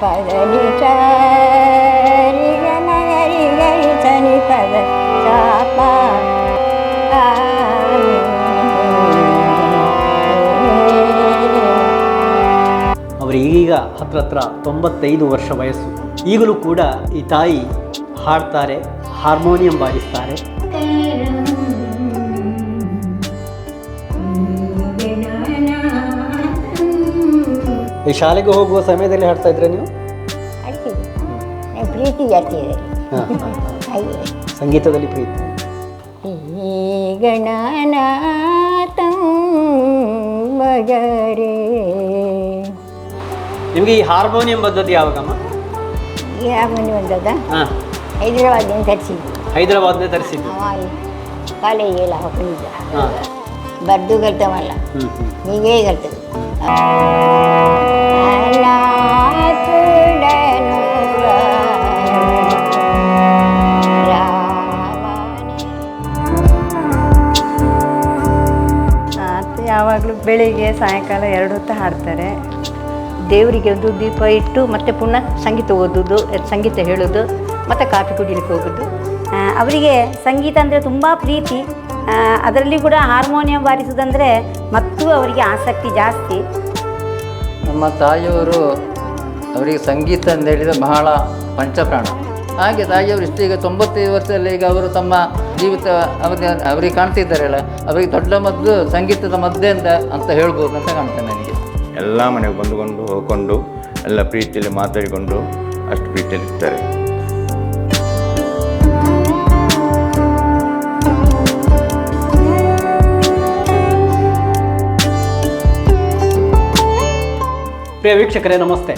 ಪದ ನಿ ಸ ರಿ ಗ ಮ ಗ ರಿ ಗ ರಿ ಸ ನಿ ಪದ ಚಾಪ ಅವರೀಗ ಹತ್ರ ಹತ್ರ ತೊಂಬತ್ತೈದು ವರ್ಷ ವಯಸ್ಸು. ಈಗಲೂ ಕೂಡ ಈ ತಾಯಿ ಹಾಡ್ತಾರೆ, ಹಾರ್ಮೋನಿಯಂ ಬಾರಿಸ್ತಾರೆ. ಈ ಶಾಲೆಗೆ ಹೋಗುವ ಸಮಯದಲ್ಲಿ ಹಾಡ್ತಾ ಇದ್ರೆ ನೀವು? ಅಡ್ತಿದೆ ನಾನು ಪ್ರೀತಿ ಜಾಸ್ತಿ ಇದೆ. ಹಾ. ಹಾಗೆ. ಸಂಗೀತದಲ್ಲಿ ಪ್ರೀತಿ. ಈ ಗಣನಾಥಂ ಭಜರೆ. ನಿಮಗೆ ಈ ಹಾರ್ಮೋನಿಯಂ ಬಂದದ್ದು ಯಾವಾಗಮ್ಮ? ಯಾರು ಬಂದದ ಹಾಂ. ಹೈದರಾಬಾದಿಂದ ತರಿಸಿದ್ದು. ಹೈದರಾಬಾದ್ನೇ ತರಿಸಿದ್ದು. ಅವ ಕಾಲೇಜಿಗೆಲ್ಲ ಹೋಗ್ತಿದ್ದ ಹಾಂ. ಬರ್ದು ಕಲ್ತವಲ್ಲ. ಹ್ಞೂ ಹ್ಞೂ ಹೀಗೇ ಕಲ್ತದ್ದು. ಮತ್ತು ಯಾವಾಗಲೂ ಬೆಳಿಗ್ಗೆ, ಸಾಯಂಕಾಲ ಎರಡು ಹೊತ್ತು ಹಾಡ್ತಾರೆ. ದೇವರಿಗೆ ಒಂದು ದೀಪ ಇಟ್ಟು ಮತ್ತೆ ಪುನಃ ಸಂಗೀತ ಓದೋದು, ಸಂಗೀತ ಹೇಳೋದು, ಮತ್ತು ಕಾಫಿ ಕುಡಿಲಿಕ್ಕೆ ಹೋಗೋದು. ಅವರಿಗೆ ಸಂಗೀತ ಅಂದರೆ ತುಂಬ ಪ್ರೀತಿ. ಅದರಲ್ಲಿ ಕೂಡ ಹಾರ್ಮೋನಿಯಂ ಬಾರಿಸೋದಂದರೆ ಮತ್ತೂ ಅವರಿಗೆ ಆಸಕ್ತಿ ಜಾಸ್ತಿ. ನಮ್ಮ ತಾಯಿಯವರು ಅವರಿಗೆ ಸಂಗೀತ ಅಂತ ಹೇಳಿದರೆ ಬಹಳ ಪಂಚಪ್ರಾಣ. ಹಾಗೆ ತಾಯಿಯವರು ಇಷ್ಟು ಈಗ ತೊಂಬತ್ತೈದು ವರ್ಷದಲ್ಲಿ ಈಗ ಅವರು ತಮ್ಮ ಜೀವಿತ ಅವಧಿ ಅವರಿಗೆ ಕಾಣ್ತಿದ್ದಾರಲ್ಲ ಅವರಿಗೆ ದೊಡ್ಡ ಮದ್ದು ಸಂಗೀತದ ಮದ್ದೆ ಅಂತ ಅಂತ ಹೇಳ್ಬೋದು ಅಂತ ಕಾಣ್ತೇನೆ ನನಗೆ. ಎಲ್ಲ ಮನೆಗೆ ಬಂದುಕೊಂಡು ಹೋಗ್ಕೊಂಡು ಎಲ್ಲ ಪ್ರೀತಿಯಲ್ಲಿ ಮಾತಾಡಿಕೊಂಡು ಅಷ್ಟು ಪ್ರೀತಿಯಲ್ಲಿ ಇರ್ತಾರೆ ಪ್ರಿಯ ವೀಕ್ಷಕರೇ, ನಮಸ್ತೆ.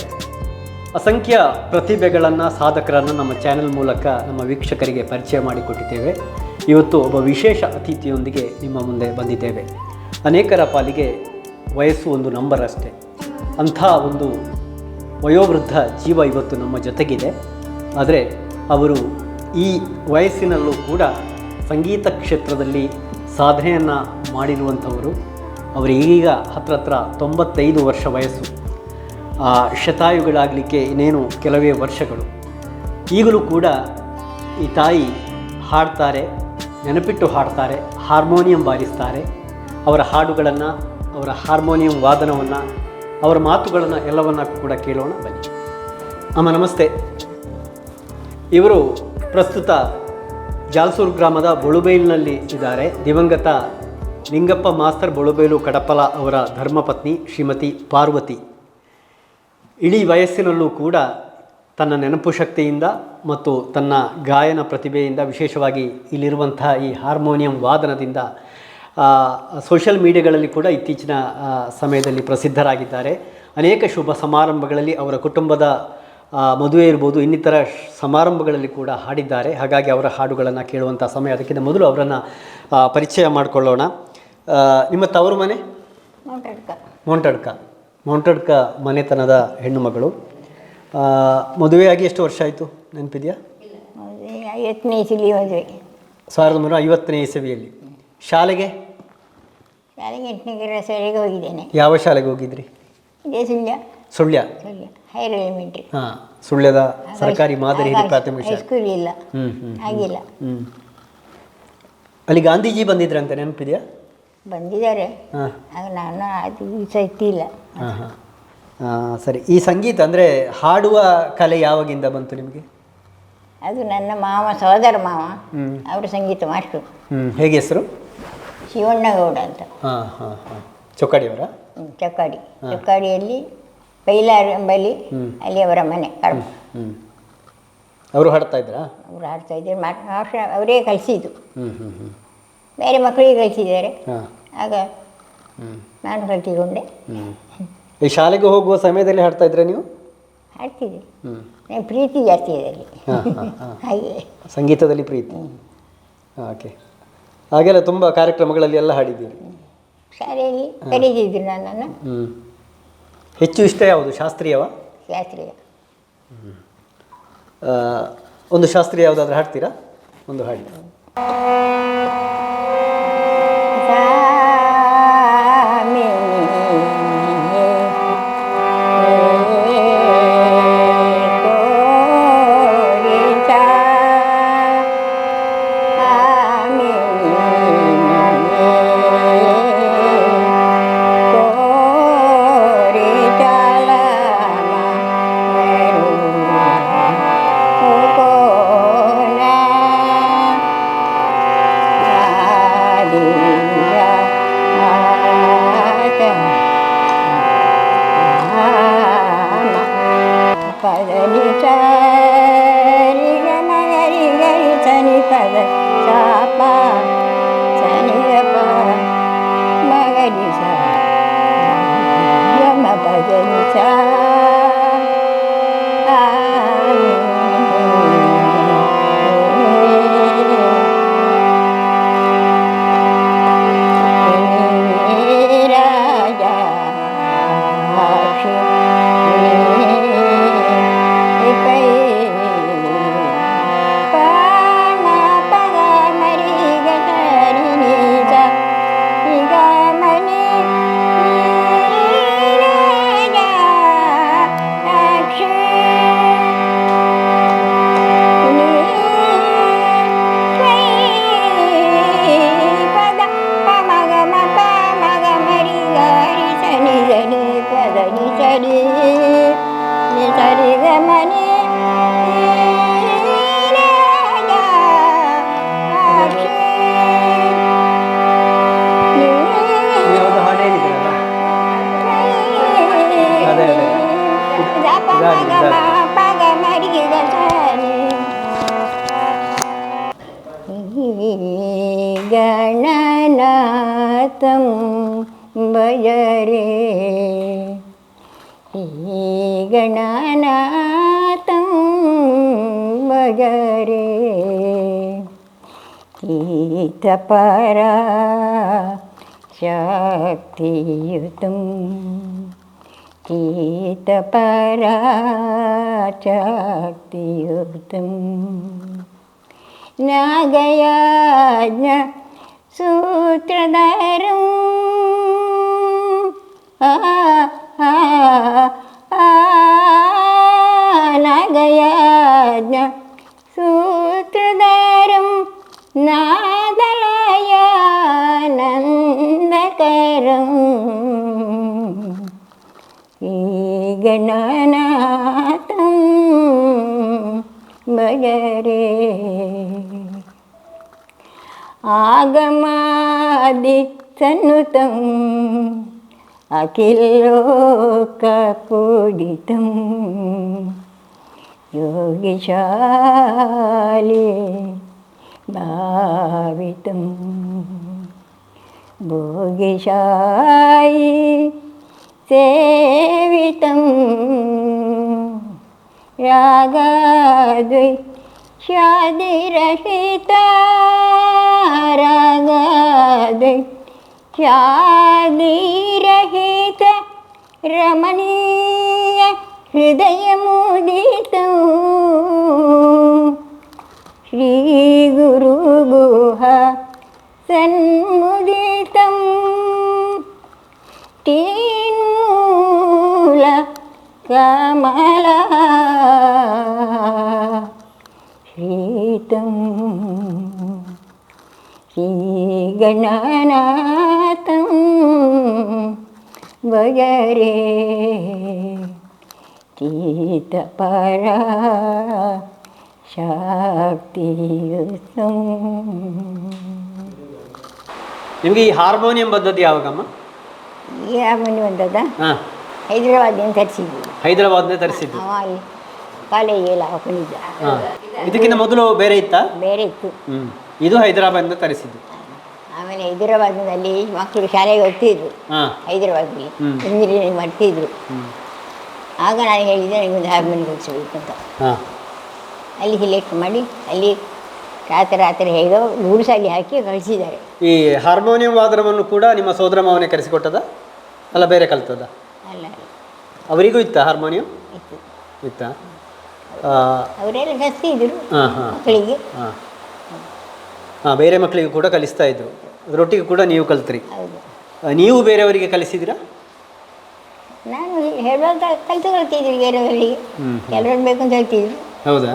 ಅಸಂಖ್ಯ ಪ್ರತಿಭೆಗಳನ್ನು ಸಾಧಕರನ್ನು ನಮ್ಮ ಚಾನೆಲ್ ಮೂಲಕ ನಮ್ಮ ವೀಕ್ಷಕರಿಗೆ ಪರಿಚಯ ಮಾಡಿಕೊಟ್ಟಿದ್ದೇವೆ. ಇವತ್ತು ಒಬ್ಬ ವಿಶೇಷ ಅತಿಥಿಯೊಂದಿಗೆ ನಿಮ್ಮ ಮುಂದೆ ಬಂದಿದ್ದೇವೆ. ಅನೇಕರ ಪಾಲಿಗೆ ವಯಸ್ಸು ಒಂದು ನಂಬರ್ ಅಷ್ಟೇ. ಅಂಥ ಒಂದು ವಯೋವೃದ್ಧ ಜೀವ ಇವತ್ತು ನಮ್ಮ ಜೊತೆಗಿದೆ. ಆದರೆ ಅವರು ಈ ವಯಸ್ಸಿನಲ್ಲೂ ಕೂಡ ಸಂಗೀತ ಕ್ಷೇತ್ರದಲ್ಲಿ ಸಾಧನೆಯನ್ನು ಮಾಡಿರುವಂಥವರು. ಅವರು ಈಗ ಹತ್ರ ಹತ್ರ ತೊಂಬತ್ತೈದು ವರ್ಷ ವಯಸ್ಸು. ಶತಾಯುಗಳಾಗಲಿಕ್ಕೆ ಇನ್ನೇನು ಕೆಲವೇ ವರ್ಷಗಳು. ಈಗಲೂ ಕೂಡ ಈ ತಾಯಿ ಹಾಡ್ತಾರೆ, ನೆನಪಿಟ್ಟು ಹಾಡ್ತಾರೆ, ಹಾರ್ಮೋನಿಯಂ ಬಾರಿಸ್ತಾರೆ. ಅವರ ಹಾಡುಗಳನ್ನು, ಅವರ ಹಾರ್ಮೋನಿಯಂ ವಾದನವನ್ನು, ಅವರ ಮಾತುಗಳನ್ನು ಎಲ್ಲವನ್ನು ಕೂಡ ಕೇಳೋಣ, ಬನ್ನಿ. ಅಮ್ಮ, ನಮಸ್ತೆ. ಇವರು ಪ್ರಸ್ತುತ ಜಾಲ್ಸೂರು ಗ್ರಾಮದ ಬೊಳುಬೈಲಿನಲ್ಲಿ ಇದ್ದಾರೆ. ದಿವಂಗತ ನಿಂಗಪ್ಪ ಮಾಸ್ತರ್ ಬೊಳುಬೈಲು ಕಡಪಲ ಅವರ ಧರ್ಮಪತ್ನಿ ಶ್ರೀಮತಿ ಪಾರ್ವತಿ. ಇಡೀ ವಯಸ್ಸಿನಲ್ಲೂ ಕೂಡ ತನ್ನ ನೆನಪು ಶಕ್ತಿಯಿಂದ ಮತ್ತು ತನ್ನ ಗಾಯನ ಪ್ರತಿಭೆಯಿಂದ ವಿಶೇಷವಾಗಿ ಇಲ್ಲಿರುವಂತಹ ಈ ಹಾರ್ಮೋನಿಯಂ ವಾದನದಿಂದ ಸೋಷಿಯಲ್ ಮೀಡಿಯಾಗಳಲ್ಲಿ ಕೂಡ ಇತ್ತೀಚಿನ ಸಮಯದಲ್ಲಿ ಪ್ರಸಿದ್ಧರಾಗಿದ್ದಾರೆ. ಅನೇಕ ಶುಭ ಸಮಾರಂಭಗಳಲ್ಲಿ ಅವರ ಕುಟುಂಬದ ಮದುವೆ ಇರ್ಬೋದು ಇನ್ನಿತರ ಸಮಾರಂಭಗಳಲ್ಲಿ ಕೂಡ ಹಾಡಿದ್ದಾರೆ. ಹಾಗಾಗಿ ಅವರ ಹಾಡುಗಳನ್ನು ಕೇಳುವಂಥ ಸಮಯ ಅದಕ್ಕಿಂತ ಮೊದಲು ಅವರನ್ನು ಪರಿಚಯ ಮಾಡಿಕೊಳ್ಳೋಣ. ನಿಮ್ಮ ತವರು ಮನೆ? ಮೊಂಟಡ್ಕ. ಮೌಂಟಡ್ಕ. ಮೌಂಟಡ್ಕ ಮನೆತನದ ಹೆಣ್ಣು ಮಗಳು. ಮದುವೆಯಾಗಿ ಎಷ್ಟು ವರ್ಷ ಆಯಿತು? ನೆನಪಿದೆಯಾ? ಐವತ್ತನೇ ಇಸಲಿ ಮದುವೆ. ಸಾವಿರದ ಒಂಬೈನೂರ ಐವತ್ತನೇ ಇಸವಿಯಲ್ಲಿ. ಶಾಲೆಗೆ? ಶಾಲೆಗೆ ಎಂಟನೇ ಕ್ಲಾಸ್ವರೆಗೆ ಹೋಗಿದ್ದೇನೆ. ಯಾವ ಶಾಲೆಗೆ ಹೋಗಿದ್ರಿ? ಇದೇ ಸುಳ್ಯ. ಸುಳ್ಯ. ಸುಳ್ಯ. ಹೈರ್ ಎಲಿಮೆಂಟ್ರಿ ಹಾಂ ಸುಳ್ಯದ ಸರ್ಕಾರಿ ಮಾದರಿ ಹಿರಿಯ ಪ್ರಾಥಮಿಕ ಶಾಲೆ. ಹೈಸ್ಕೂಲ್ ಇಲ್ಲ. ಹ್ಞೂ ಆಗಿಲ್ಲ ಹ್ಞೂ ಅಲ್ಲಿ ಗಾಂಧೀಜಿ ಬಂದಿದ್ರಂತೆ ನೆನಪಿದೆಯಾ? ಬಂದಿದ್ದಾರೆ. ಹಾಂ. ನಾನು ಅದು ಸಹ ಇತ್ತಿಲ್ಲ ಹಾಂ ಹಾಂ ಸರಿ. ಈ ಸಂಗೀತ ಅಂದರೆ ಹಾಡುವ ಕಲೆ ಯಾವಾಗಿಂದ ಬಂತು ನಿಮಗೆ? ಅದು ನನ್ನ ಮಾವ ಸಹೋದರ ಮಾವ ಹ್ಞೂ ಅವರು ಸಂಗೀತ ಮಾಸ್ಟ್ರು ಹೇಗೆ ಹೆಸರು? ಶಿವಣ್ಣಗೌಡ ಅಂತ. ಹಾಂ ಹಾಂ ಹಾಂ. ಚೊಕ್ಕಡಿಯವರ ಚೊಕ್ಕಾಡಿ ಚೊಕ್ಕಾಡಿಯಲ್ಲಿ ಬೈಲಾರ್ ಎಂಬಲ್ಲಿ ಅಲ್ಲಿ ಅವರ ಮನೆ ಕರ್ಮ. ಹ್ಞೂ ಅವರು ಹಾಡ್ತಾ ಇದ್ರಾ? ಅವರು ಹಾಡ್ತಾ ಇದ್ದಾರೆ ಮಾಸ್ಟ್ರು ಅವರೇ ಕಲಿಸಿದ್ದು. ಹ್ಞೂ ಹ್ಞೂ ಹ್ಞೂ ಬೇರೆ ಮಕ್ಕಳಿಗೆ ಕಲಿಸಿದ್ದಾರೆ. ಆಗ ಹ್ಞೂ ನಾನು ಕಲ್ತಿಕೊಂಡೆ ಹ್ಞೂ ಈ ಶಾಲೆಗೆ ಹೋಗುವ ಸಮಯದಲ್ಲಿ ಹಾಡ್ತಾ ಇದ್ರೆ ನೀವು? ಹಾಡ್ತೀವಿ. ಪ್ರೀತಿ ಜಾಸ್ತಿ ಇದೆ ಅಲ್ಲಿ. ಹಾಂ ಹಾಂ ಹಾಂ. ಹಾಗೆ. ಸಂಗೀತದಲ್ಲಿ ಪ್ರೀತಿ. ಓಕೆ. ಹಾಗೆಲ್ಲ ತುಂಬ ಕಾರ್ಯಕ್ರಮಗಳಲ್ಲಿ ಎಲ್ಲ ಹಾಡಿದ್ದೀರಿ. ಶಾಲೆಯಲ್ಲಿ ಕರೀತಿದ್ರು ನನ್ನನ್ನು ಹ್ಞೂ ಹೆಚ್ಚು ಇಷ್ಟ ಯಾವುದು ಶಾಸ್ತ್ರೀಯವ? ಶಾಸ್ತ್ರೀಯ. ಆ, ಒಂದು ಶಾಸ್ತ್ರೀಯ ಯಾವುದಾದ್ರೂ ಹಾಡ್ತೀರಾ? ಒಂದು ಹಾಡಿ. ഗണനാഥം ഭജരേ ഈ ഗണനാഥം ഭജരേ ഈതപരാ ശക്തിയുതം. ഈതപരാ ശക്തിയുതം. നാഗയാജ്ഞ സൂത്രധാരം നഗയാജ്ഞ സൂ കൂടിതം അഖിലോക കൂടിതം യോഗിശാലേ ഭാവിതം ഭോഗിശായി സേവിതം രാഗദ്വൈ ശാതിരഹിതാ ఖ్యాదిరహిత రమణీయ హృదయముదిత శ్రీ గురు గుహ సన్ముదితం. తీన్మూల కమలా శ్రీతం. శ్రీగణనా ಬಗರೆ ಗೀತ ಪರ ಶಕ್ತಿಯುತು. ನಿಮಗೆ ಈ ಹಾರ್ಮೋನಿಯಂ ಬಂದದ್ದು ಯಾವಾಗಮ್ಮ? ಈ ಹಾರ್ಮೋನಿಯಂ ಬಂದದ ಹೈದರಾಬಾದ್ನಿಂದ ತರಿಸಿದ್ವಿ ಹೈದರಾಬಾದ್ನೇ ತರಿಸಿದ್ದು. ಕಾಲೇಜಿಗೆಲ್ಲ ಹಾಕೊಂಡಿದ್ದ ಇದಕ್ಕಿಂತ ಮೊದಲು ಬೇರೆ ಇತ್ತಾ? ಬೇರೆ ಇತ್ತು. ಇದು ಹೈದರಾಬಾದ್ನ ತರಿಸಿದ್ದು. ಆಮೇಲೆ ಹೈದರಾಬಾದ್ನಲ್ಲಿ ಮಕ್ಕಳು ಶಾಲೆಗೆ ಹೋಗ್ತಿದ್ರು. ಹಾಂ. ಹೈದರಾಬಾದ್ಗೆ ಹ್ಮ್. ಇಂಜಿನಿಯರಿಂಗ್ ಮಾಡ್ತಿದ್ರು. ಆಗ ನಾನು ಹೇಳಿದ್ದೆ ನನಗೊಂದು ಹಾರ್ಮೋನಿ ಕೊಡಿಸ್ಬೇಕು ಅಂತ. ಹಾಂ. ಅಲ್ಲಿ ಸಿಲೆಕ್ಟ್ ಮಾಡಿ ಅಲ್ಲಿ ರಾತ್ರಿ ರಾತ್ರಿ ಹೇಗೋ ಗೂಡ್ಸಲ್ಲಿ ಹಾಕಿ ಕಳಿಸಿದ್ದಾರೆ. ಈ ಹಾರ್ಮೋನಿಯಂ ವಾದನವನ್ನು ಕೂಡ ನಿಮ್ಮ ಸೋದರ ಮಾವನೇ ಕರೆಸಿಕೊಟ್ಟದ? ಅಲ್ಲ ಬೇರೆ ಕಲ್ತದ? ಅಲ್ಲ ಅವರಿಗೂ ಇತ್ತ ಹಾರ್ಮೋನಿಯಂ? ಇತ್ತು. ಇತ್ತಾ? ಅವರೆಲ್ಲ ಕಲಿಸ್ತಿದ್ರು ಹಾಂ ಹಾಂ. ಮಕ್ಕಳಿಗೆ. ಹಾಂ. ಹಾಂ ಬೇರೆ ಮಕ್ಕಳಿಗೂ ಕೂಡ ಕಲಿಸ್ತಾ ಇದ್ರು. ಅದರೊಟ್ಟಿಗೆ ಕೂಡ ನೀವು ಕಲ್ತ್ರಿ. ಹೌದು. ನೀವು ಬೇರೆಯವರಿಗೆ ಕಲಿಸಿದಿರಾ? ನಾನು ಹೇಳುವಾಗ ಕಲಿತು ಕಲ್ತಿದ್ರು ಬೇರೆಯವರಿಗೆ. ಎಲ್ಲರೂ ಬೇಕು ಅಂತ ಹೇಳ್ತಿದ್ರು ಹೌದಾ?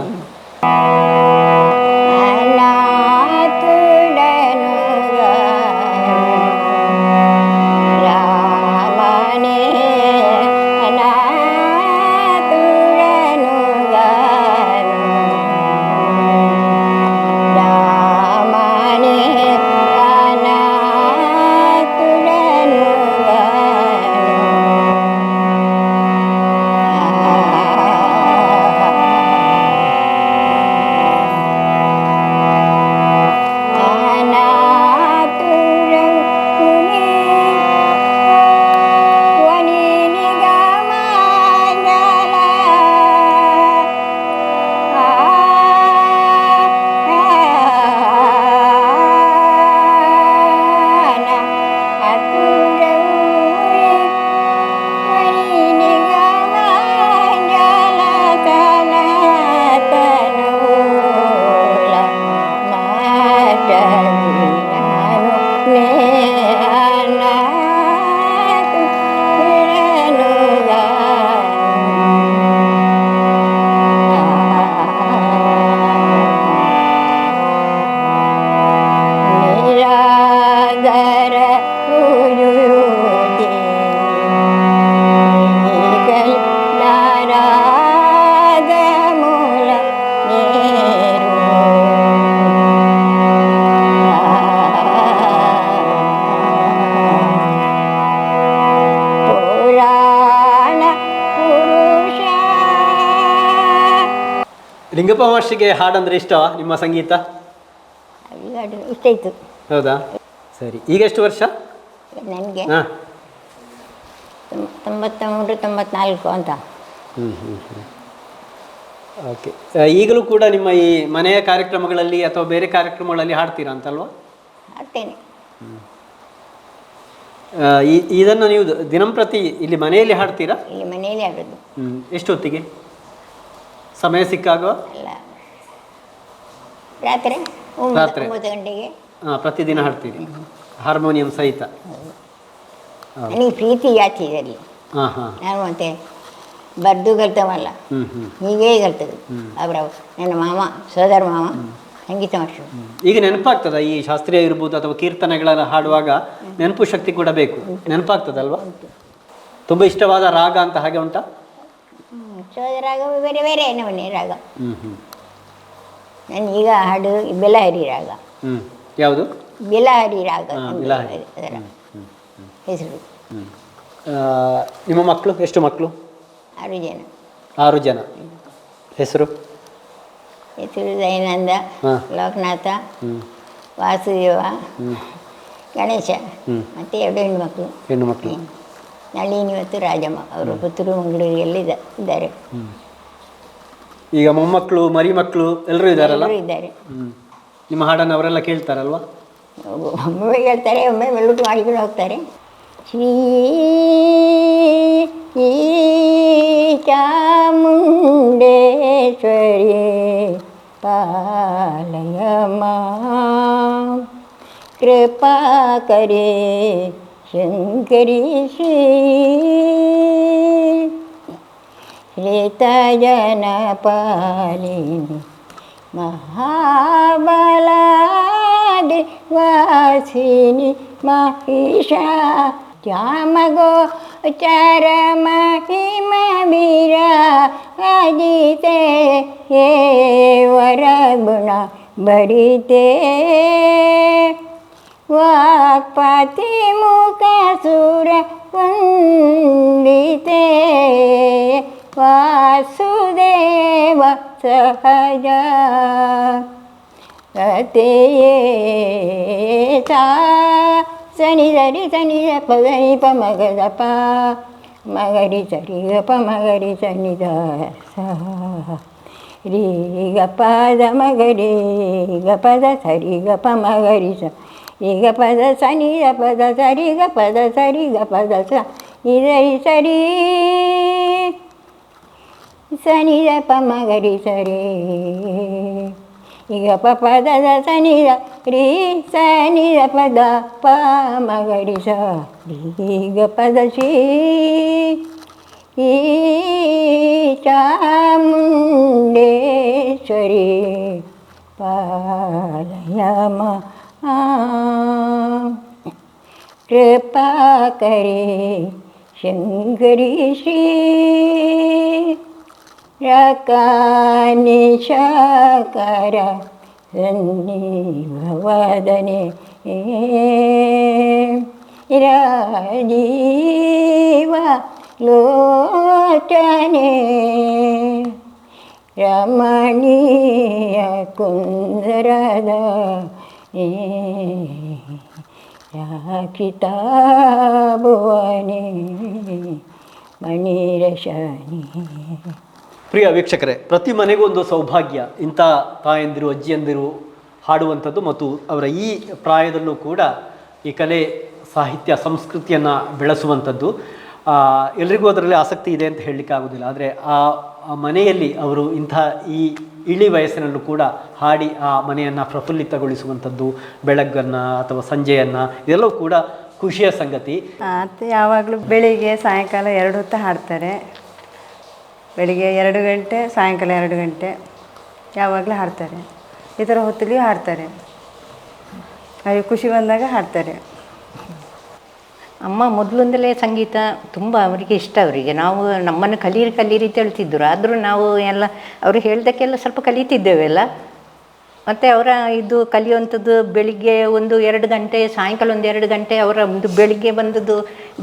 ಲಿಂಗಪ್ಪ ಮಾಸ್ಟರ್ಗೆ ಹಾಡಂದ್ರೆ ಇಷ್ಟ ನಿಮ್ಮ ಸಂಗೀತ? ಈಗ ಅದು ಇಷ್ಟ ಇತ್ತು ಹೌದಾ? ಸರಿ ಈಗ ಎಷ್ಟು ವರ್ಷ? ನನಗೆ ಹಾಂ. ತೊಂಬತ್ತ ಮೂರು ತೊಂಬತ್ನಾಲ್ಕು ಅಂತ. ಹ್ಞೂ ಹ್ಞೂ ಹ್ಞೂ ಓಕೆ. ಈಗಲೂ ಕೂಡ ನಿಮ್ಮ ಈ ಮನೆಯ ಕಾರ್ಯಕ್ರಮಗಳಲ್ಲಿ ಅಥವಾ ಬೇರೆ ಕಾರ್ಯಕ್ರಮಗಳಲ್ಲಿ ಹಾಡ್ತೀರಾ ಅಂತಲ್ವಾ? ಹಾಡ್ತೇನೆ. ಆ, ಈ- ಇದನ್ನು ನೀವು ದಿನಂಪ್ರತಿ ಇಲ್ಲಿ ಮನೆಯಲ್ಲಿ ಹಾಡ್ತೀರಾ? ಇಲ್ಲಿ ಮನೆಯಲ್ಲಿ ಆಡೋದು ಹ್ಞೂ ಎಷ್ಟೊತ್ತಿಗೆ? ಸಮಯ ಸಿಕ್ಕಾಗ? ಅಲ್ಲ ರಾತ್ರಿ? ರಾತ್ರಿ. ಒಂಬತ್ತು ಗಂಟೆಗೆ ಆ, ಪ್ರತಿದಿನ ಹಾಡ್ತೀರಿ. ಹಾರ್ಮೋನಿಯಂ ಸಹಿತ. ನನಗೆ ಪ್ರೀತಿ ಜಾಸ್ತಿ ಇದರಲ್ಲಿ. ಹಾಂ ಹಾಂ. ನಾನು ಮತ್ತೆ ಬರ್ದು ಕಲ್ತವಲ್ಲ. ಹ್ಞೂ ಹ್ಞೂ ಹೀಗೇ ಕಲ್ತದ್ದು. ಅವರ ನನ್ನ ಮಾಮ ಸೋದರ ಮಾಮ ಸಂಗೀತ ಮಾಸ್ಟರು ಈಗ ನೆನಪಾಗ್ತದ ಈ ಶಾಸ್ತ್ರೀಯ ಇರ್ಬೋದು ಅಥವಾ ಕೀರ್ತನೆಗಳನ್ನು ಹಾಡುವಾಗ ನೆನಪು ಶಕ್ತಿ ಕೂಡ ಬೇಕು. ನೆನಪಾಗ್ತದಲ್ವಾ? ತುಂಬ ಇಷ್ಟವಾದ ರಾಗ ಅಂತ ಹಾಗೆ ಉಂಟಾ? ಸೋದರ ರಾಗ ಬೇರೆ ಬೇರೆ ನಮ್ಮನೆ ರಾಗ. ಹ್ಞೂ ಹ್ಞೂ ನಾನು ಈಗ ಹಾಡು ಬೆಲಹರಿ ರಾಗ. ಹ್ಞೂ ಯಾವುದು? ಬೆಲಹರಿ ರಾಗ. ಅದರ ಹೆಸರು. ನಿಮ್ಮ ಮಕ್ಕಳು ಎಷ್ಟು ಮಕ್ಕಳು ಆರು ಜನ. ಆರು ಜನ. ಹೆಸರು? ಹೆಸರು ದಯಾನಂದ. ಲೋಕನಾಥ ವಾಸುದೇವ ಗಣೇಶ ಮತ್ತೆ ಎರಡು ಹೆಣ್ಣುಮಕ್ಕಳು ಹೆಣ್ಣು ಮಕ್ಕಳು ನಳಿನಿ ಮತ್ತು ರಾಜಮ್ಮ ಅವರು ಪುತ್ತೂರು ಮಂಗಳೂರಿಯಲ್ಲಿ ಇದ್ದ- ಇದ್ದಾರೆ ಈಗ ಮೊಮ್ಮಕ್ಕಳು ಮರಿ ಮಕ್ಕಳು ಎಲ್ಲರೂ ಇದ್ದಾರಲ್ಲ? ಎಲ್ಲರೂ ಇದ್ದಾರೆ. ನಿಮ್ಮ ಹಾಡನ್ನು ಅವರೆಲ್ಲ ಕೇಳ್ತಾರಲ್ವಾ? ಒಮ್ಮೆ ಹೇಳ್ತಾರೆ ಒಮ್ಮೆ ಮೆಲ್ಲುಟು ಮಾಡಿಕೊಂಡು ಹೋಗ್ತಾರೆ ಶ್ರೀ ಚಾಮುಂಡೇಶ್ವರಿ ಪಾಲಯ ಮಾಂ. ಕೃಪಾ ಕರೆ शङ्करिता जनपालिनी महाबलादि वासिनी श्यामगो चरमापि अजिते हे वरगुण भरिते। ವೀರ ಅಜಿತೆ ಹೇ ವರಗುಣ ಬರಿತೆ ವಾಕ್ಪತಿ ಮುಖ ಸುರ ವಂದಿತೆ ವಾಸುದೇವ ಸಹಜ ಕತೆಯೇ ಸಾ ಸನಿ ಸರಿ ಸನಿ ಪ ಗರಿ ಪ ಮಗದ ಪ ಮಗರಿ ಸರಿ ಗ ಪ ಮಗರಿ ಸನಿ ದ ಸ ರೀ ಗ ಪದ ಮಗರಿ ಗ ಪದ ಸರಿ ಗ ಪ ಮಗರಿ ಸ ಈಗ ಪದ ಸನಿ ಗ ಪದ ಸರಿ ಗ ಪದ ಸರಿ ಗ ಪದ ಸ ಇದರಿ ಸರಿ ಸನಿ ದ ಪ ಮಗರಿ ಸರಿ ಈಗ ಪ ಪದ ದ ಸನಿ ದ ರೀ ಸನಿ ದ ಪದ ಪ ಮಗರಿ आ कृपाकरी शृङ्गरिषि रकानिषकार सीव वदने ऐीवा लोचने। रमणीयकुन्दरदा ಭುವನೆ ಮಣಿರಶನಿ? ಪ್ರಿಯ ವೀಕ್ಷಕರೇ, ಪ್ರತಿ ಮನೆಗೂ ಒಂದು ಸೌಭಾಗ್ಯ. ಇಂಥ ತಾಯಂದಿರು, ಅಜ್ಜಿಯಂದಿರು ಹಾಡುವಂಥದ್ದು ಮತ್ತು ಅವರ ಈ ಪ್ರಾಯದಲ್ಲೂ ಕೂಡ ಈ ಕಲೆ, ಸಾಹಿತ್ಯ, ಸಂಸ್ಕೃತಿಯನ್ನು ಬೆಳೆಸುವಂಥದ್ದು. ಎಲ್ರಿಗೂ ಅದರಲ್ಲಿ ಆಸಕ್ತಿ ಇದೆ ಅಂತ ಹೇಳಲಿಕ್ಕೆ ಆಗೋದಿಲ್ಲ ಆದರೆ ಆ ಮನೆಯಲ್ಲಿ ಅವರು ಇಂಥ ಈ ಇಳಿ ವಯಸ್ಸಿನಲ್ಲೂ ಕೂಡ ಹಾಡಿ ಆ ಮನೆಯನ್ನು ಪ್ರಫುಲ್ಲಿತಗೊಳಿಸುವಂಥದ್ದು, ಬೆಳಗ್ಗನ್ನು ಅಥವಾ ಸಂಜೆಯನ್ನು ಇದೆಲ್ಲವೂ ಕೂಡ ಖುಷಿಯ ಸಂಗತಿ. ಮತ್ತು ಯಾವಾಗಲೂ ಬೆಳಿಗ್ಗೆ, ಸಾಯಂಕಾಲ ಎರಡು ಹೊತ್ತು ಹಾಡ್ತಾರೆ. ಬೆಳಿಗ್ಗೆ ಎರಡು ಗಂಟೆ, ಸಾಯಂಕಾಲ ಎರಡು ಗಂಟೆ ಯಾವಾಗಲೂ ಹಾಡ್ತಾರೆ. ಈ ಥರ ಹೊತ್ತಲ್ಲಿಯೂ ಹಾಡ್ತಾರೆ. ಹಾಗೆ ಖುಷಿ ಬಂದಾಗ ಹಾಡ್ತಾರೆ. ಅಮ್ಮ ಮೊದಲಿಂದಲೇ ಸಂಗೀತ ತುಂಬ ಅವರಿಗೆ ಇಷ್ಟ ಅವರಿಗೆ. ನಾವು ನಮ್ಮನ್ನು ಕಲೀರಿ ಕಲೀರಿ ಅಂತ ಹೇಳ್ತಿದ್ರು. ಆದರೂ ನಾವು ಎಲ್ಲ, ಅವರು ಹೇಳ್ದಕ್ಕೆಲ್ಲ ಸ್ವಲ್ಪ ಕಲಿತಿದ್ದೇವೆಲ್ಲ ಮತ್ತು ಅವರ ಇದು ಕಲಿಯುವಂಥದ್ದು ಬೆಳಿಗ್ಗೆ ಒಂದು ಎರಡು ಗಂಟೆ, ಸಾಯಂಕಾಲ ಒಂದು ಎರಡು ಗಂಟೆ ಅವರ ಒಂದು ಬೆಳಿಗ್ಗೆ ಬಂದದ್ದು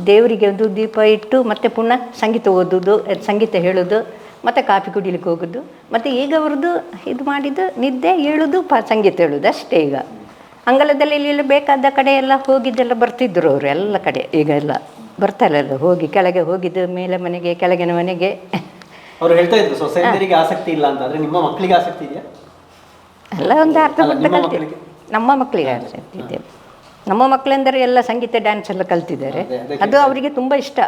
ದೇವರಿಗೆ ಒಂದು ದೀಪ ಇಟ್ಟು ಮತ್ತು ಪುನಃ ಸಂಗೀತ ಓದೋದು, ಸಂಗೀತ ಹೇಳೋದು, ಮತ್ತು ಕಾಫಿ ಕುಡಿಲಿಕ್ಕೆ ಹೋಗೋದು, ಮತ್ತು ಈಗ ಅವ್ರದ್ದು ಇದು ಮಾಡಿದ್ದು ನಿದ್ದೆ ಹೇಳೋದು ಪ, ಸಂಗೀತ ಹೇಳೋದು ಅಷ್ಟೇ ಈಗ. ಅಂಗಳದಲ್ಲಿ ಇಲ್ಲಿ ಬೇಕಾದ ಕಡೆ ಎಲ್ಲ ಹೋಗಿದ್ದೆಲ್ಲ ಬರ್ತಿದ್ರು ಅವರು ಎಲ್ಲ ಕಡೆ. ಈಗ ಎಲ್ಲ ಬರ್ತಾರಲ್ಲ ಹೋಗಿ ಕೆಳಗೆ ಹೋಗಿದ್ದು ಮೇಲೆ ಮನೆಗೆ ಕೆಳಗಿನ ಮನೆಗೆ. ಅವರು ಹೇಳ್ತಾ ಇದ್ರು ಸೊಸೈಟಿಗೆ ಆಸಕ್ತಿ ಇಲ್ಲ ಅಂತ ಆದ್ರೆ ನಿಮ್ಮ ಮಕ್ಕಳಿಗೆ ಆಸಕ್ತಿ ಇದೆಯಾ? ಎಲ್ಲ ಒಂದು ಅರ್ಥ? ನಮ್ಮ ಮಕ್ಕಳಿಗೆ? ಆಸಕ್ತಿ ಇದೆ. ನಮ್ಮ ಮಕ್ಕಳೆಂದರೆ ಎಲ್ಲ ಸಂಗೀತ ಡ್ಯಾನ್ಸ್ ಎಲ್ಲ ಕಲ್ತಿದ್ದಾರೆ. ಅದು ಅವರಿಗೆ ತುಂಬ ಇಷ್ಟ.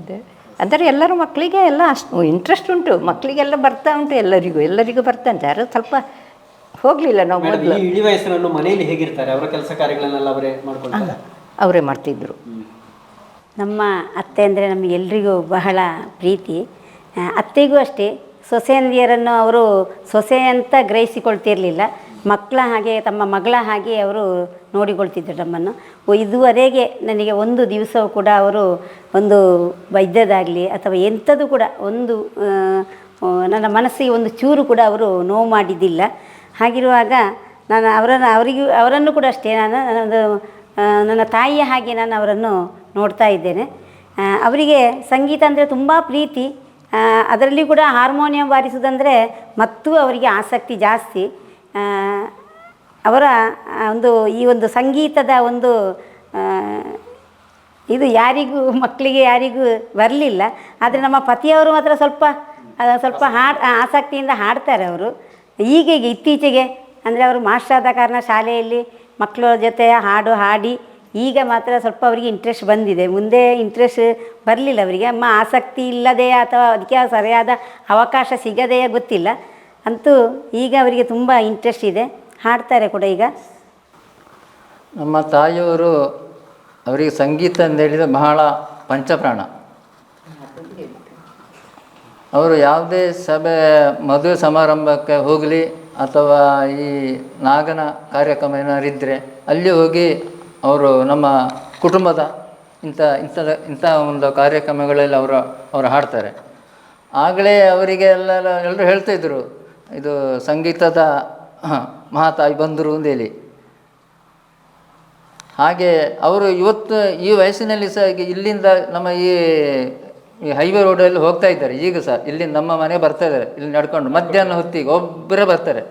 ಇದೆ. ಅಂದರೆ ಎಲ್ಲರೂ ಮಕ್ಕಳಿಗೆ ಎಲ್ಲ ಅಷ್ಟು ಇಂಟ್ರೆಸ್ಟ್ ಉಂಟು. ಮಕ್ಕಳಿಗೆಲ್ಲ ಬರ್ತಾ ಉಂಟು ಎಲ್ಲರಿಗೂ. ಎಲ್ಲರಿಗೂ ಬರ್ತಾ ಉಂಟು. ಯಾರು ಸ್ವಲ್ಪ ಹೋಗಲಿಲ್ಲ ನಾವು ಮೊದಲು. ಈ ಇಳಿ ವಯಸ್ಸಿನಲ್ಲೂ ಮನೆಯಲ್ಲಿ ಹೇಗಿರ್ತಾರೆ? ಅವರ ಕೆಲಸ ಕಾರ್ಯಗಳನ್ನೆಲ್ಲ ಅವರೇ ಮಾಡ್ಕೊಳ್ತಾರೆ? ಅವರೇ ಮಾಡ್ತಿದ್ರು. ನಮ್ಮ ಅತ್ತೆ ಅಂದರೆ ನಮಗೆಲ್ರಿಗೂ ಬಹಳ ಪ್ರೀತಿ. ಆ, ಅತ್ತೆಗೂ ಅಷ್ಟೇ. ಸೊಸೆಯಂದಿಯರನ್ನು ಅವರು ಸೊಸೆ ಅಂತ ಗ್ರಹಿಸಿಕೊಳ್ತಿರಲಿಲ್ಲ. ಮಕ್ಕಳ ಹಾಗೆ ತಮ್ಮ ಮಗಳ ಹಾಗೆ ಅವರು ನೋಡಿಕೊಳ್ತಿದ್ದರು ನಮ್ಮನ್ನು. ಒ- ಇದುವರೆಗೆ ನನಗೆ ಒಂದು ದಿವಸವೂ ಕೂಡ ಅವರು ಒಂದು ವೈದ್ಯದಾಗಲಿ ಅಥವಾ ಎಂಥದ್ದು ಕೂಡ ಒಂದು ಆ, ಆ, ನನ್ನ ಮನಸ್ಸಿಗೆ ಒಂದು ಚೂರು ಕೂಡ ಅವರು ನೋವು ಮಾಡಿದ್ದಿಲ್ಲ. ಹಾಗಿರುವಾಗ ನಾನು ಅವರನ್ನು ಅವರಿಗೂ ಅವರನ್ನು ಕೂಡ ಅಷ್ಟೇ ನಾನು ನನ್ನದು ನನ್ನ ತಾಯಿಯ ಹಾಗೆ ನಾನು ಅವರನ್ನು ನೋಡ್ತಾ ಇದ್ದೇನೆ. ಅವರಿಗೆ ಸಂಗೀತ ಅಂದರೆ ತುಂಬ ಪ್ರೀತಿ. ಅದರಲ್ಲಿ ಕೂಡ ಹಾರ್ಮೋನಿಯಂ ಬಾರಿಸುವುದಂದರೆ ಮತ್ತೂ ಅವರಿಗೆ ಆಸಕ್ತಿ ಜಾಸ್ತಿ. ಅವರ ಒಂದು ಈ ಒಂದು ಸಂಗೀತದ ಒಂದು ಇದು ಯಾರಿಗೂ, ಮಕ್ಕಳಿಗೆ ಯಾರಿಗೂ ಬರಲಿಲ್ಲ. ಆದರೆ ನಮ್ಮ ಪತಿಯವರು ಮಾತ್ರ ಸ್ವಲ್ಪ ಸ್ವಲ್ಪ ಹಾಡು ಆಸಕ್ತಿಯಿಂದ ಹಾಡ್ತಾರೆ ಅವರು. ಈಗೀಗ ಇತ್ತೀಚೆಗೆ, ಅಂದರೆ ಅವರು ಮಾಸ್ಟರ್ ಆದ ಕಾರಣ ಶಾಲೆಯಲ್ಲಿ ಮಕ್ಕಳ ಜೊತೆ ಹಾಡು ಹಾಡಿ, ಈಗ ಮಾತ್ರ ಸ್ವಲ್ಪ ಅವರಿಗೆ ಇಂಟ್ರೆಸ್ಟ್ ಬಂದಿದೆ. ಮುಂದೆ ಇಂಟ್ರೆಸ್ಟ್ ಬರಲಿಲ್ಲ ಅವರಿಗೆ. ಅಮ್ಮ, ಆಸಕ್ತಿ ಇಲ್ಲದೆಯೇ ಅಥವಾ ಅದಕ್ಕೆ ಸರಿಯಾದ ಅವಕಾಶ ಸಿಗದೆಯೇ ಗೊತ್ತಿಲ್ಲ. ಅಂತೂ ಈಗ ಅವರಿಗೆ ತುಂಬ ಇಂಟ್ರೆಸ್ಟ್ ಇದೆ. ಹಾಡ್ತಾರೆ ಕೂಡ ಈಗ. ನಮ್ಮ ತಾಯಿಯವರು ಅವರಿಗೆ ಸಂಗೀತ ಅಂತ ಬಹಳ ಪಂಚಪ್ರಾಣ. ಅವರು ಯಾವುದೇ ಸಭೆ, ಮದುವೆ ಸಮಾರಂಭಕ್ಕೆ ಹೋಗಲಿ ಅಥವಾ ಈ ನಾಗನ ಕಾರ್ಯಕ್ರಮ ಏನಾದ್ರು ಇದ್ದರೆ ಅಲ್ಲಿ ಹೋಗಿ ಅವರು ನಮ್ಮ ಕುಟುಂಬದ ಇಂಥ ಇಂಥದ ಇಂಥ ಒಂದು ಕಾರ್ಯಕ್ರಮಗಳಲ್ಲಿ ಅವರು ಅವರು ಹಾಡ್ತಾರೆ. ಆಗಲೇ ಅವರಿಗೆ ಎಲ್ಲ ಎಲ್ಲರೂ ಹೇಳ್ತಾಯಿದ್ರು ಇದು ಸಂಗೀತದ ಮಹಾತಾಯಿ ಬಂದರು ಅಂತೇಳಿ ಹಾಗೆ ಅವರು ಇವತ್ತು ಈ ವಯಸ್ಸಿನಲ್ಲಿ ಸಹ ಇಲ್ಲಿಂದ ನಮ್ಮ ಈ ಈ ಹೈವೇ ರೋಡಲ್ಲಿ ಹೋಗ್ತಾ ಇದ್ದಾರೆ. ಈಗ ಸಹ ಇಲ್ಲಿ ನಮ್ಮ ಮನೆ ಬರ್ತಾ ಇದ್ದಾರೆ. ಇಲ್ಲಿ ನಡ್ಕೊಂಡು ಮಧ್ಯಾಹ್ನ ಹೊತ್ತಿಗೆ ಒಬ್ಬರೇ ಬರ್ತಾರೆ.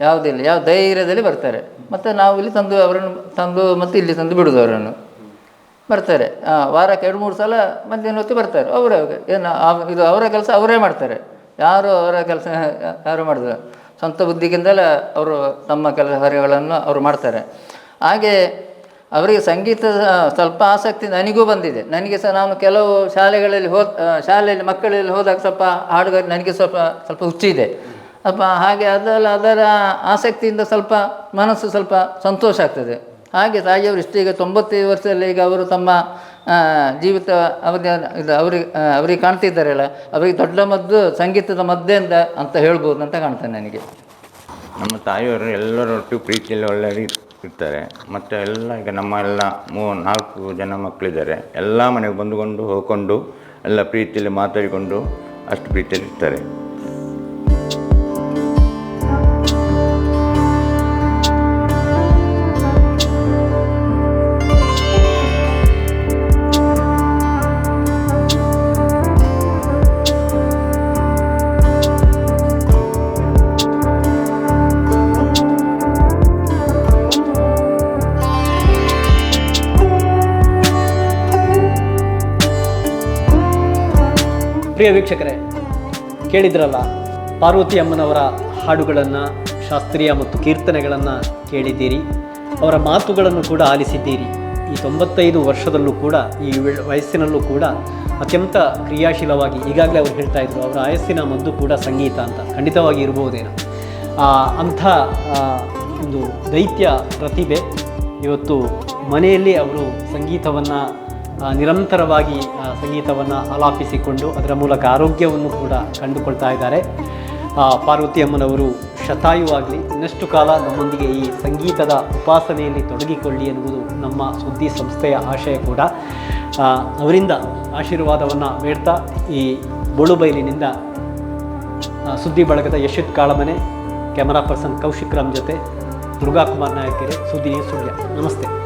ಯಾವುದಿಲ್ಲ ಯಾವ ಧೈರ್ಯದಲ್ಲಿ ಬರ್ತಾರೆ. ಮತ್ತು ನಾವು ಇಲ್ಲಿ ತಂದು ಅವರನ್ನು ತಂದು ಮತ್ತು ಇಲ್ಲಿ ತಂದು ಬಿಡೋದು ಅವರನ್ನು. ಬರ್ತಾರೆ. ವಾರಕ್ಕೆ ಎರಡು, ಮೂರು ಸಲ ಮಧ್ಯಾಹ್ನ ಹೊತ್ತು ಬರ್ತಾರೆ. ಅವರೇ ಏನು ಇದು ಅವರ ಕೆಲಸ ಅವರೇ ಮಾಡ್ತಾರೆ. ಯಾರು ಅವರ ಕೆಲಸ, ಯಾರು ಮಾಡಿದ್ರು ಸ್ವಂತ ಬುದ್ಧಿಗಿಂತಲೇ ಅವರು ತಮ್ಮ ಕೆಲಸ ಕಾರ್ಯಗಳನ್ನು ಅವರು ಮಾಡ್ತಾರೆ. ಹಾಗೆ ಅವರಿಗೆ ಸಂಗೀತ ಸ್ವಲ್ಪ ಆಸಕ್ತಿ ನನಗೂ ಬಂದಿದೆ. ನನಗೆ ಸಹ ನಾನು ಕೆಲವು ಶಾಲೆಗಳಲ್ಲಿ ಹೋದ ಶಾಲೆಯಲ್ಲಿ ಮಕ್ಕಳಲ್ಲಿ ಹೋದಾಗ ಸ್ವಲ್ಪ ಹಾಡುಗಾರ ನನಗೆ ಸ್ವಲ್ಪ ಸ್ವಲ್ಪ ಹುಚ್ಚಿದೆ ಅಪ್ಪ, ಹಾಗೆ ಅದರಲ್ಲಿ ಅದರ ಆಸಕ್ತಿಯಿಂದ ಸ್ವಲ್ಪ ಮನಸ್ಸು ಸ್ವಲ್ಪ ಸಂತೋಷ ಆಗ್ತದೆ. ಹಾಗೆ ತಾಯಿಯವರು ಇಷ್ಟು ಈಗ ತೊಂಬತ್ತೈದು ವರ್ಷದಲ್ಲಿ ಈಗ ಅವರು ತಮ್ಮ ಜೀವಿತ ಅವಧಿ, ಇದು ಅವರಿಗೆ ಅವರಿಗೆ ಕಾಣ್ತಿದ್ದಾರಲ್ಲ, ಅವರಿಗೆ ದೊಡ್ಡ ಮದ್ದು ಸಂಗೀತದ ಮದ್ದೆಯಿಂದ ಅಂತ ಹೇಳ್ಬೋದು ಅಂತ ಕಾಣ್ತೇನೆ ನನಗೆ. ನಮ್ಮ ತಾಯಿಯವರು ಎಲ್ಲರೊಟ್ಟು ಪ್ರೀತಿಯಲ್ಲಿ ಒಳ್ಳೆ ಇರ್ತಾರೆ. ಮತ್ತು ಎಲ್ಲ ಈಗ ನಮ್ಮ ಎಲ್ಲ ಮೂ ನಾಲ್ಕು ಜನ ಮಕ್ಕಳಿದ್ದಾರೆ. ಎಲ್ಲ ಮನೆಗೆ ಬಂದುಕೊಂಡು ಹೋಗ್ಕೊಂಡು ಎಲ್ಲ ಪ್ರೀತಿಯಲ್ಲಿ ಮಾತಾಡಿಕೊಂಡು ಅಷ್ಟು ಪ್ರೀತಿಯಲ್ಲಿ ಇರ್ತಾರೆ. ಪ್ರಿಯ ವೀಕ್ಷಕರೇ, ಕೇಳಿದ್ರಲ್ಲ, ಪಾರ್ವತಿ ಅಮ್ಮನವರ ಹಾಡುಗಳನ್ನು, ಶಾಸ್ತ್ರೀಯ ಮತ್ತು ಕೀರ್ತನೆಗಳನ್ನು ಕೇಳಿದ್ದೀರಿ, ಅವರ ಮಾತುಗಳನ್ನು ಕೂಡ ಆಲಿಸಿದ್ದೀರಿ. ಈ ತೊಂಬತ್ತೈದು ವರ್ಷದಲ್ಲೂ ಕೂಡ, ಈ ವಯಸ್ಸಿನಲ್ಲೂ ಕೂಡ ಅತ್ಯಂತ ಕ್ರಿಯಾಶೀಲವಾಗಿ ಈಗಾಗಲೇ ಅವರು ಹೇಳ್ತಾ ಇದ್ರು, ಅವರ ಆಯಸ್ಸಿನ ಮದ್ದು ಕೂಡ ಸಂಗೀತ ಅಂತ, ಖಂಡಿತವಾಗಿ ಇರ್ಬೋದೇನೋ. ಅಂಥ ಒಂದು ದೈತ್ಯ ಪ್ರತಿಭೆ ಇವತ್ತು ಮನೆಯಲ್ಲಿ ಅವರು ಸಂಗೀತವನ್ನು ನಿರಂತರವಾಗಿ ಸಂಗೀತವನ್ನು ಆಲಾಪಿಸಿಕೊಂಡು ಅದರ ಮೂಲಕ ಆರೋಗ್ಯವನ್ನು ಕೂಡ ಕಂಡುಕೊಳ್ತಾ ಇದ್ದಾರೆ. ಪಾರ್ವತಿ ಅಮ್ಮನವರು ಶತಾಯುವಾಗಲಿ ಇನ್ನಷ್ಟು ಕಾಲ ನಮ್ಮೊಂದಿಗೆ ಈ ಸಂಗೀತದ ಉಪಾಸನೆಯಲ್ಲಿ ತೊಡಗಿಕೊಳ್ಳಿ ಎನ್ನುವುದು ನಮ್ಮ ಸುದ್ದಿ ಸಂಸ್ಥೆಯ ಆಶಯ ಕೂಡ. ಅವರಿಂದ ಆಶೀರ್ವಾದವನ್ನು ಬೇಡ್ತಾ ಈ ಬೊಳುಬೈಲಿನಿಂದ ಸುದ್ದಿ ಬಳಗದ ಯಶತ್ ಕಾಳಮನೆ, ಕ್ಯಾಮರಾ ಪರ್ಸನ್ ಕೌಶಿಕ್ ರಾಮ್ ಜೊತೆ ದುರ್ಗಾಕುಮಾರ್ ನಾಯಕೆರೆ ಸುದ್ದಿ ಸುಳ್ಯ ನಮಸ್ತೆ.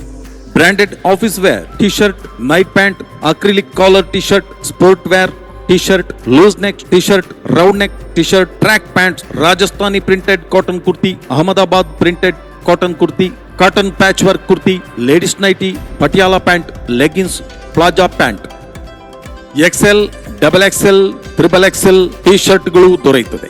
Branded office wear T shirt night pant acrylic collar T shirt sport wear T shirt loose neck T shirt round neck T shirt track pants Rajasthani printed cotton kurti Ahmedabad printed cotton kurti cotton patch work kurti ladies nightie Patiala pant leggings palazzo pant XL double XL triple XL T ಶರ್ಟ್ಗಳು ದೊರೆಯುತ್ತದೆ.